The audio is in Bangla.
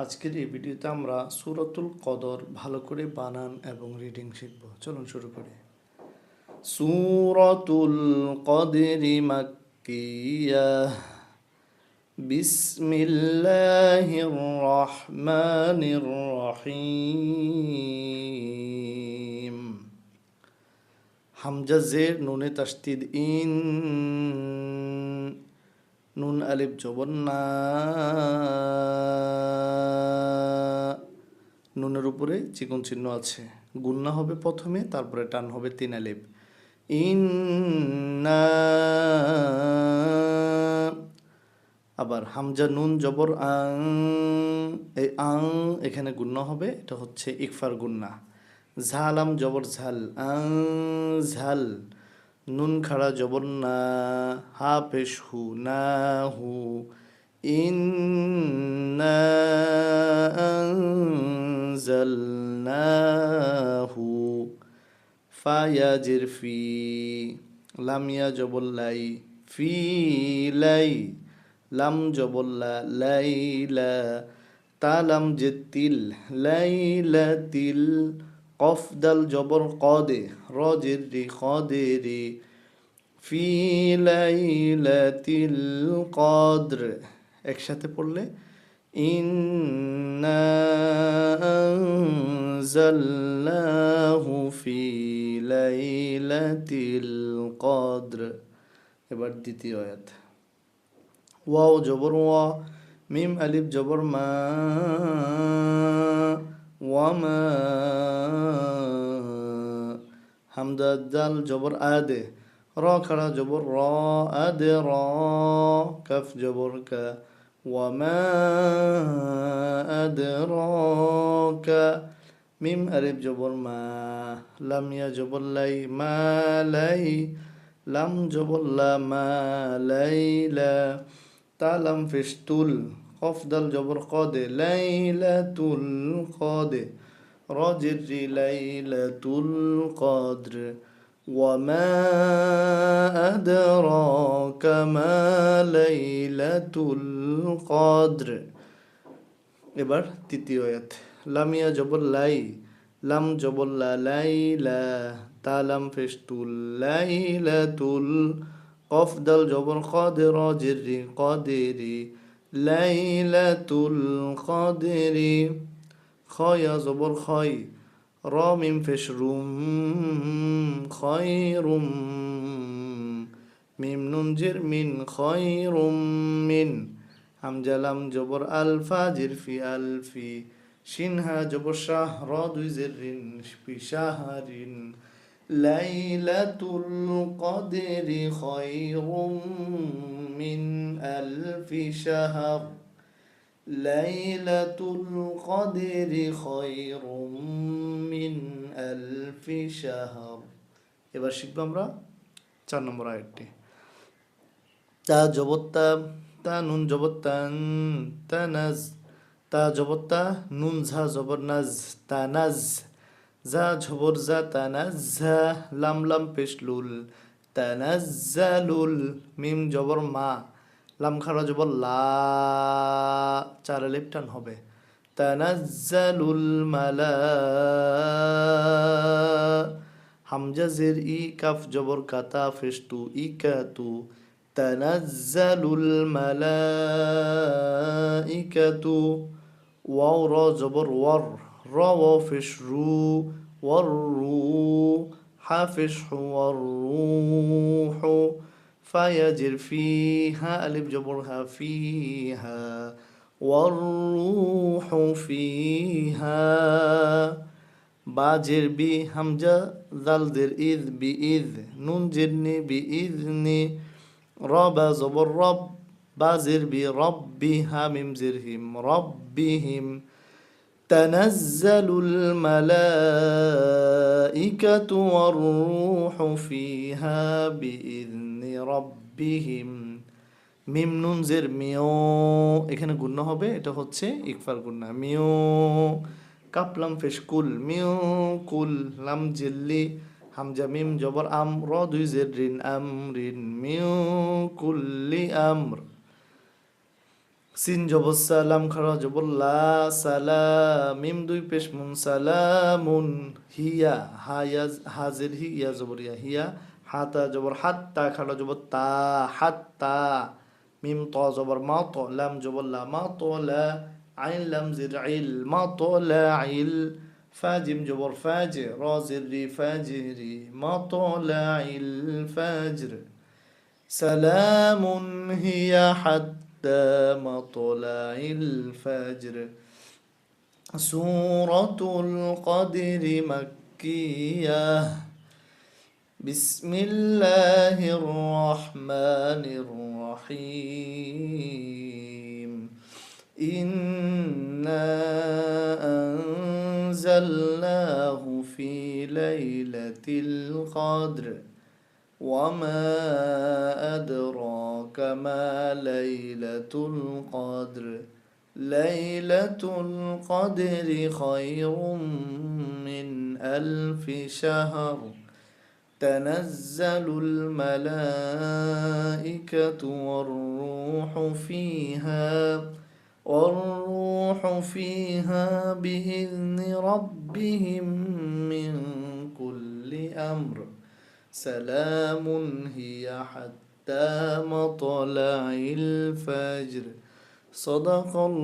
আজকের এই ভিডিওতে আমরা সুরতুল কদর ভালো করে বানান এবং রিডিং শিখব। চলুন শুরু করি। সুরতুল কদরি মাক্কিয়া। বিসমিল্লাহির রহমানির রহিম। হামজা নুনে তাসদিদ ইন। নুন, আলিফ, জবর নুনের উপরে চিকন চিহ্ন আছে। গুন্না হবে প্রথমে, তারপরে টান হবে তিন আলিফ। ইন্না আবার হামজা, নুন, জবর, আং। এই আং এখানে গুন্না হবে, এটা হচ্ছে ইকফার গুন্না ঝালাম জবর, ঝাল। আং, ঝাল। নুন খাড়া জবর না হা পেশ হু না হু। ইন্না ফায়া ফায়াজির ফি, লামিয়া জবল্লাই ফি লাই, লাম জবল্লা লাইলা তালাম যে তিল লাইলা তিল। কফ দাল জবর কদে, রজের রে কদে রে। ফি লাইলাতিল কদ্র। একসাথে পড়লে, ইন্না আনজালনাহু ফি লাইলাতিল কদ্র। এবার দ্বিতীয় আয়াত। ওয়াও জবর ওয়া, মিম আলিফ জবর মা ওয়ামা হামদা, দাল জবর আদে র খাড়া জবর র আদে র কাফ জবর কা ওয়ামা আদরাকা মিম আলিফ জবর মা লাম ইয়া জবর লাই মা লাই লাম জবর লা মা লাইলা তালাম ফিস্তুল কফ দাল জবর কদে লাইলাতুল কদে রজের লাইলাতুল কদ্র وما أدراك ما ليلة القدر এবার তৃতীয় আয়াত লামিয়া জবর লাই লাম জবর লা লাইলা তালাম ফেস্তুল লাইলাতুল কফ দাল জবর কদের জেরি কদেরি লাইলাতুল কদেরি খয়া জবর খয় র মিম ফেশ খয়রুম মিম নুন জির মিন খয়রুম মিন। হামজালাম জবর আলফা জিরফি আলফি। সিনহা জবর শাহ র দুই জেরিন ফি শাহরিন। লাইলাতুল কদরি খয়রুম মিন আলফি শাহর। লাইলাতুল কদরি খয়রুম মিন আলফি শাহর। এবার শিখব আমরা চার নম্বর আয়াতটি। তা জবত্তা, তা নুন জবত্তান তানাজ তা জবত্তা, নুন ঝা জবর নাজ তানাজ যা ঝবর যা তানাজ্জা লাম লাম পেশলুল তানাজ্জালুল মিম জবর মা, লাম খারা জবর লা, চার লেপটান হবে। তানাজ্জালুল মালা হামজা জের ই কাফ জবর কাতা ফেস্তু ই কাতু তানাজ্জালুল মালাইকাতু ওয়াও র জবর ওয়ার র ওয়াও ফেশ রু ওয়ার রু হাফিশ ওয়ার রুহু ফায়াজির ফিহা আলিফ জবর হা ফিহা والروح فيها বাজের বি হামজা জালদের ইদ বি ইদ নুন জিরনি বি ইদনি রবা জবর রব বাজের বি রব্বি হামিম জিরহিম রব্বিহিম تنزل الملائكة والروح فيها بإذن ربهم মিম নুন জের মিও এখানে গুণ্য হবে এটা হচ্ছে ইকফার গুন্না মিও কাপলাম ফেস কুল মিও কুল, লাম জিল্লি, হামজা মিম, জবর আম, র দুই জের রিন আম রিন মিউ কুল্লি আমর। সিন জবর সালাম, খারা জবর লা মিম দুই পেশ মুন সালামুন, হিয়া, হায়া, হাজির হিয়া, জবর ইয়া হিয়া, হাতা জবর হাত্তা, খারা জবর তা, হাত্তা, মিম ত জবর মা ত, লাম জবর লা মা ত, লা عين لم زر عيل ما طلع عيل. فاجم جبر فاجر رازر فاجري. ما طلع الفجر سلام هي حتى مطلع الفجر سورة القدر مكية. بسم الله الرحمن الرحيم. القدر وما أدراك ما ليلة القدر. ليلة القدر خير من ألف شهر. تنزل الملائكة والروح فيها والروح فيها بإذن ربهم من أمر سلام هي حتى مطلع الفجر. صدق الله.